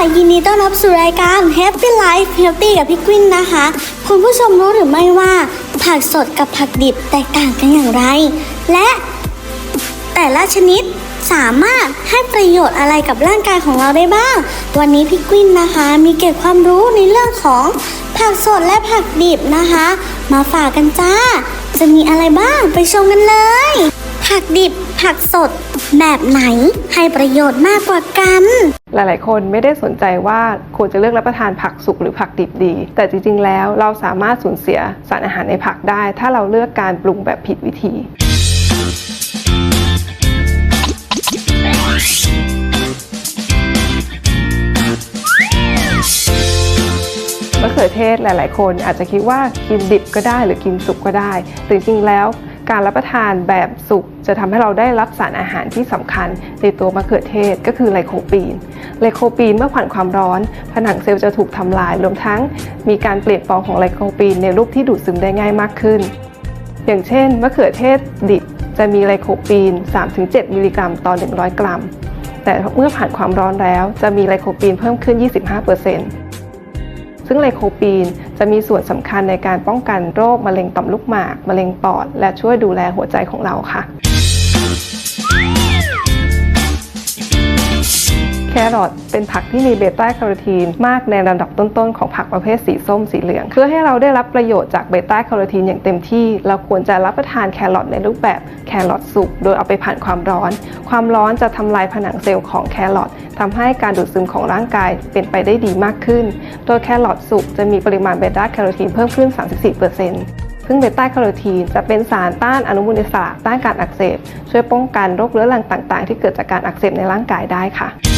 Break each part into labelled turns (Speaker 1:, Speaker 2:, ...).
Speaker 1: ยินดีต้อนรับสู่รายการ Happy Life Healthy กับพี่กวินนะคะ คุณผู้ชมรู้หรือไม่ว่า ผักสดกับผักดิบแตกต่างกันอย่างไร และแต่ละชนิดสามารถให้ประโยชน์อะไรกับร่างกายของเราได้บ้าง วันนี้พี่กวินนะคะ มีเก็บความรู้ในเรื่องของผักสดและผักดิบนะคะ มาฝากกันจ้า จะมีอะไรบ้างไปชมกันเลย ผักดิบผักสดแบบไหนให้ประโยชน์มากกว่ากัน
Speaker 2: หลาย ๆ คนไม่ได้สนใจว่าควรจะเลือกรับประทานผักสุกหรือผักดิบดี แต่จริง ๆ แล้วเราสามารถสูญเสียสารอาหารในผักได้ ถ้าเราเลือกการปรุงแบบผิดวิธีมะเขือเทศหลาย ๆ คนอาจจะคิดว่ากินดิบก็ได้หรือกินสุกก็ได้ แต่จริง ๆ แล้ว การรับประทานแบบสุกจะทำให้เราได้รับสารอาหารที่สำคัญในตัวมะเขือเทศก็คือไลโคปีน ไลโคปีนเมื่อผ่านความร้อน ผนังเซลล์จะถูกทำลาย รวมทั้งมีการเปลี่ยนปลงของไลโคปีนในรูปที่ดูดซึมได้ง่ายมากขึ้น อย่างเช่น มะเขือเทศดิบจะมีไลโคปีน 3-7 มิลลิกรัมต่อ 100 กรัม แต่เมื่อผ่านความร้อนแล้วจะมีไลโคปีนเพิ่มขึ้น 25%ซึ่งไลโคปีน จะมีส่วนสำคัญในการป้องกันโรคมะเร็งต่อมลูกหมาก มะเร็งปอด และช่วยดูแลหัวใจของเราค่ะ แครอทเป็นผักที่มีเบต้าแคโรทีนมากในระดับต้นๆของผักประเภทสีส้มสีเหลือง เพื่อให้เราได้รับประโยชน์จากเบต้าแคโรทีนอย่างเต็มที่ เราควรจะรับประทานแครอทในรูปแบบแครอทสุกโดยเอาไปผ่านความร้อน ความร้อนจะทำลายผนังเซลล์ของแครอททำให้การดูดซึมของร่างกายเป็นไปได้ดีมากขึ้น โดยแครอทสุกจะมีปริมาณเบต้าแคโรทีนเพิ่มขึ้น 34%ซึ่งเบต้าแคโรทีนจะเป็นสารต้านอนุมูลอิสระต้านการอักเสบ ช่วยป้องกันโรคเรื้อรังต่าง ๆ ที่เกิดจากการอักเสบในร่างกายได้ค่ะ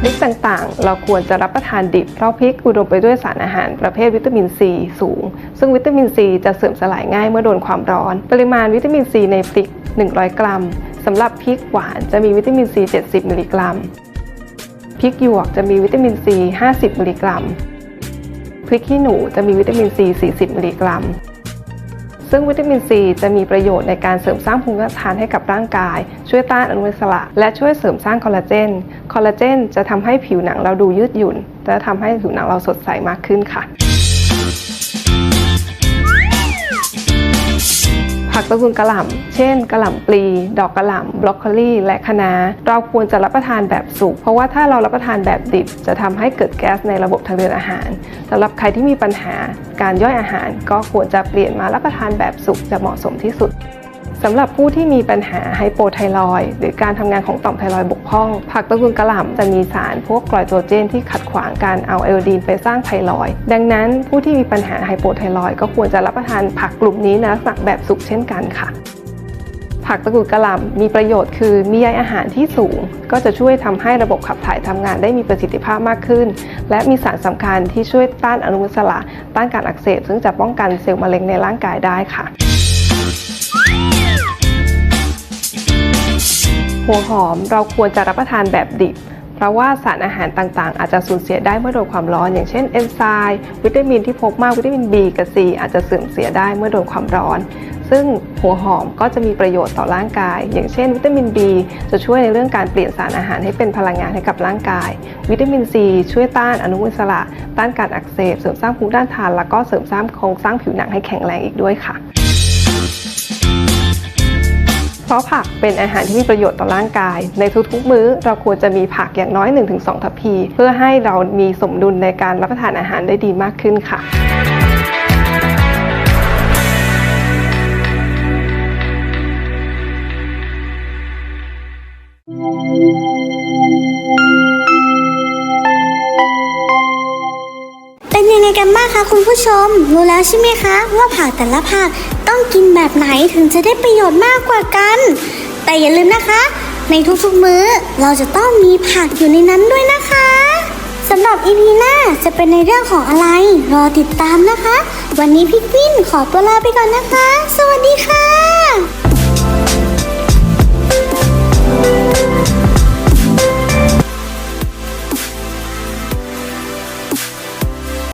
Speaker 2: พริกต่างๆ เราควรจะรับประทานดิบ เพราะพริกอุดมไปด้วยสารอาหารประเภทวิตามินซีสูง ซึ่งวิตามินซีจะเสื่อมสลายง่ายเมื่อโดนความร้อน ปริมาณวิตามินซีในพริก 100 กรัมสำหรับพริกหวานจะมีวิตามินซี 70 มิลลิกรัม พริกหยวกจะมีวิตามินซี 50 มิลลิกรัม พริกขี้หนูจะมีวิตามินซี 40 มิลลิกรัม ซึ่งวิตามินซีจะมีประโยชน์ในการเสริมสร้างภูมิคุ้มกันให้กับร่างกาย ช่วยต้านอนุมูลอิสระ และช่วยเสริมสร้างคอลลาเจน คอลลาเจนจะทำให้ผิวหนังเราดูยืดหยุ่นและทำให้ผิวหนังเราสดใสมากขึ้นค่ะ ผักตระกูลกระหล่ำเช่นกระหล่ำปลี ดอกกระหล่ำบรอกโคลีและคะน้าเราควรจะรับประทานแบบสุก เพราะว่าถ้าเรารับประทานแบบดิบ จะทำให้เกิดแก๊สในระบบทางเดินอาหารสำหรับใครที่มีปัญหาการย่อยอาหาร ก็ควรจะเปลี่ยนมารับประทานแบบสุกจะเหมาะสมที่สุด สำหรับผู้ที่มีปัญหาไฮโปไทรอยหรือการทำงานของต่อมไทรอยบกพร่อง ผักตระกูลกระหล่ำจะมีสารพวกไกลโตรเจนที่ขัดขวางการเอาไอโอดีนไปสร้างไทรอยดังนั้นผู้ที่มีปัญหาไฮโปไทรอยก็ควรจะรับประทานผักกลุ่มนี้ในลักษณะแบบสุกเช่นกันค่ะผักตะกูลกระหล่ำมีประโยชน์คือมีใยอาหารที่สูง ก็จะช่วยทำให้ระบบขับถ่ายทำงานได้มีประสิทธิภาพมากขึ้น และมีสารสำคัญที่ช่วยต้านอนุมูลอิสระต้านการอักเสบ ซึ่งจะป้องกันเซลล์มะเร็งในร่างกายได้ค่ะ หัวหอมเราควรจะรับประทานแบบดิบ เพราะว่าสารอาหารต่างๆ อาจจะสูญเสียได้เมื่อโดนความร้อน อย่างเช่นเอนไซม์วิตามินที่พบมากวิตามิน B กับ C อาจจะเสื่อมเสียได้เมื่อโดนความร้อน ซึ่งหัวหอมก็จะมีประโยชน์ต่อร่างกาย อย่างเช่น วิตามิน B จะช่วยในเรื่องการเปลี่ยนสารอาหารให้เป็นพลังงานให้กับร่างกาย วิตามิน C ช่วยต้านอนุมูลอิสระ ต้านการอักเสบเสริมสร้างภูมิต้านทาน แล้วก็เสริมสร้างโครงสร้างผิวหนังให้แข็งแรงอีกด้วยค่ะ เพราะผักเป็นอาหารที่มีประโยชน์ต่อร่างกาย ในทุกๆมื้อเราควรจะมีผักอย่างน้อย 1-2 ทัพพี เพื่อให้เรามีสมดุลในการรับประทานอาหารได้ดีมากขึ้นค่ะ
Speaker 1: คะคุณผู้ชม รู้แล้วใช่ไหมคะ ว่าผักแต่ละผักต้องกินแบบไหนถึงจะได้ประโยชน์มากกว่ากัน แต่อย่าลืมนะคะ ในทุกๆมื้อเราจะต้องมีผักอยู่ในนั้นด้วยนะคะสำหรับอีพีหน้าจะเป็นในเรื่องของอะไร รอติดตามนะคะ วันนี้พี่กวินขอตัวลาไปก่อนนะคะ สวัสดีค่ะ